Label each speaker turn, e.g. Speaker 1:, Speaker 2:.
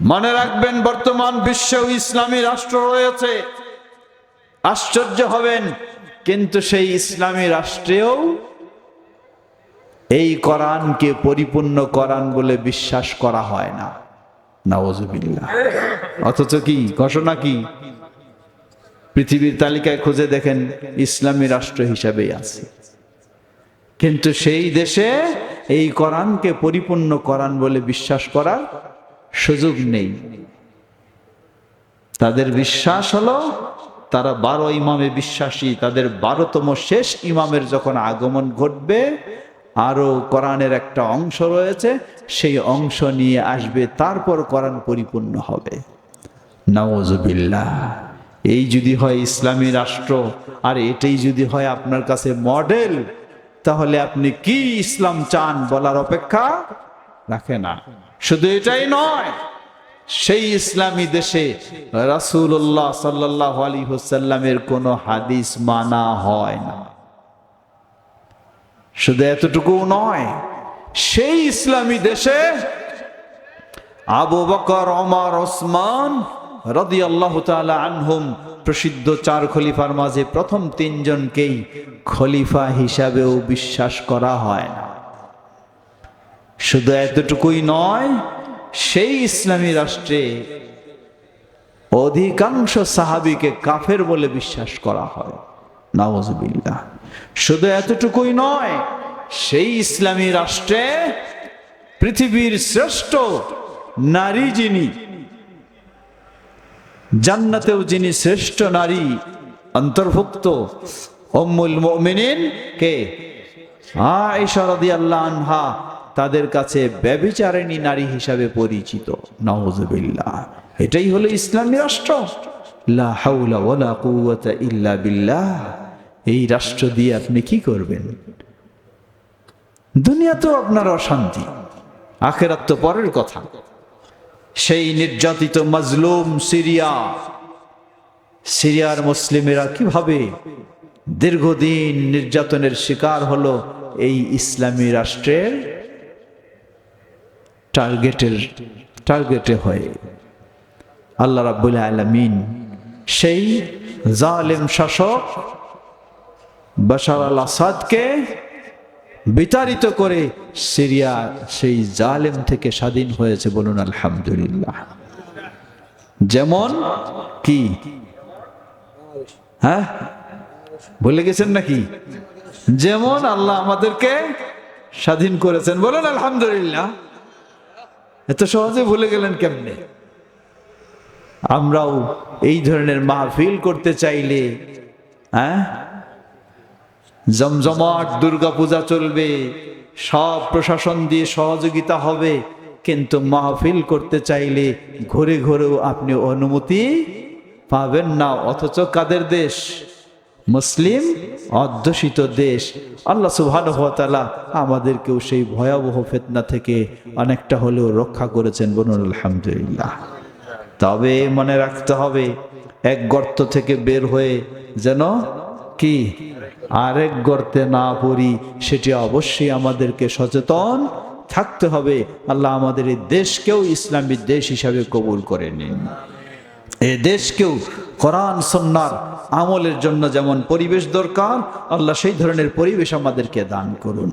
Speaker 1: মনে রাখবেন, বর্তমান বিশ্বেও ইসলামী রাষ্ট্র রয়েছে। আশ্চর্য হবেন, কিন্তু সেই ইসলামী রাষ্ট্রেও এই কোরআনকে পরিপূর্ণ কোরআন বলে বিশ্বাস করা হয় না। নওয়াজুবিল্লাহ অথচ কি, ঘোষণা কি? পৃথিবীর তালিকায় খুঁজে দেখেন, ইসলামী রাষ্ট্র হিসাবেই আছে। কিন্তু সেই দেশে এই কোরআনকে পরিপূর্ণ কোরআন বলে বিশ্বাস করার সুযোগ নেই। তাদের বিশ্বাস হলো, তারা বারো ইমামে বিশ্বাসী, তাদের বারোতম শেষ ইমামের যখন আগমন ঘটবে, আরও কোরআনের একটা অংশ রয়েছে, সেই অংশ নিয়ে আসবে, তারপর কোরআন পরিপূর্ণ হবে। নওয়াজুবিল্লাহ এই যদি হয় ইসলামী রাষ্ট্র, আর এটাই যদি হয় আপনার কাছে মডেল, তাহলে আপনি কি ইসলাম চান বলার অপেক্ষা রাখে না। শুধু এটাই নয়, সেই ইসলামী দেশে রাসূলুল্লাহ সাল্লাল্লাহু আলাইহি ওয়াসাল্লামের কোনো হাদিস মানা হয় না। শুধু এতটুকু নয়, সেই ইসলামী দেশে আবু বকর, ওমর, ওসমান রাদিয়াল্লাহু তাআলা আনহুম প্রসিদ্ধ চার খলিফার মাঝে প্রথম তিনজনকেই খলিফা হিসাবেও বিশ্বাস করা হয় না। শুধু এতটুকুই নয়, সেই ইসলামী রাষ্ট্রে অধিকাংশ সাহাবিকে কাফের বলে বিশ্বাস করা হয়। নওয়াজবিল্লাহ শুধু এতটুকুই নয়, সেই ইসলামী রাষ্ট্রে পৃথিবীর শ্রেষ্ঠ নারী যিনি, জান্নাতেও যিনি শ্রেষ্ঠ নারী, অন্তর্ভুক্ত অম্মুল মুমিনিন কে? রাদিয়াল্লাহু আনহা। তাদের কাছে ব্যভিচারিণী নারী হিসাবে পরিচিত। নওয়াজবিল্লাহ এটাই হলো ইসলামী রাষ্ট্র। লা হাওলা ওয়ালা কুওয়াতা ইল্লা বিল্লাহ। এই রাষ্ট্র দিয়ে আপনি কি করবেন? দুনিয়াতেও আপনার অশান্তি। আখেরাত তো পরের কথা। সেই নির্যাতিত মজলুম সিরিয়া। সিরিয়ার মুসলিমেরা কীভাবে দীর্ঘদিন নির্যাতনের শিকার হলো এই ইসলামী রাষ্ট্রের? টার্গেটের টার্গেটে হয়ে। আল্লাহ রাব্বুল আলামিন সেই জালেম শাসক বাশার আল আসাদকে বিতাড়িত করে সিরিয়া সেই জালেম থেকে স্বাধীন হয়েছে বলুন আলহামদুলিল্লাহ। যেমন কি? হ্যাঁ? ভুলে গেছেন নাকি? যেমন আল্লাহ আমাদেরকে স্বাধীন করেছেন বলুন আলহামদুলিল্লাহ। এত সহজে ভুলে গেলেন কেমনে? আমরাও এই ধরনের মাহফিল করতে চাইলে হ্যাঁ? জমজমাট দুর্গা পূজা চলবে, সব প্রশাসন দিয়ে সহযোগিতা হবে, কিন্তু মাহফিল করতে চাইলে ঘুরে ঘুরেও আপনি অনুমতি পাবেন না, অথচ কাদের দেশ? মুসলিম অধ্যুষিত দেশ, আল্লাহ তাআলা আমাদেরকেও সেই ভয়াবহ ফেতনা থেকে অনেকটা হলেও রক্ষা করেছেন বলুন আলহামদুলিল্লাহ। তবে মনে রাখতে হবে, এক গর্ত থেকে বের হয়ে যেন কি আরেক গর্তে না পড়ি, সেটি অবশ্যই আমাদেরকে সচেতন থাকতে হবে। আল্লাহ আমাদের এই দেশকেও ইসলামী দেশ হিসাবে কবুল করে নিন। এ দেশকেও কোরআন সন্ন্যার আমলের জন্য যেমন পরিবেশ দরকার আল্লাহ সেই ধরনের পরিবেশ আমাদেরকে দান করুন।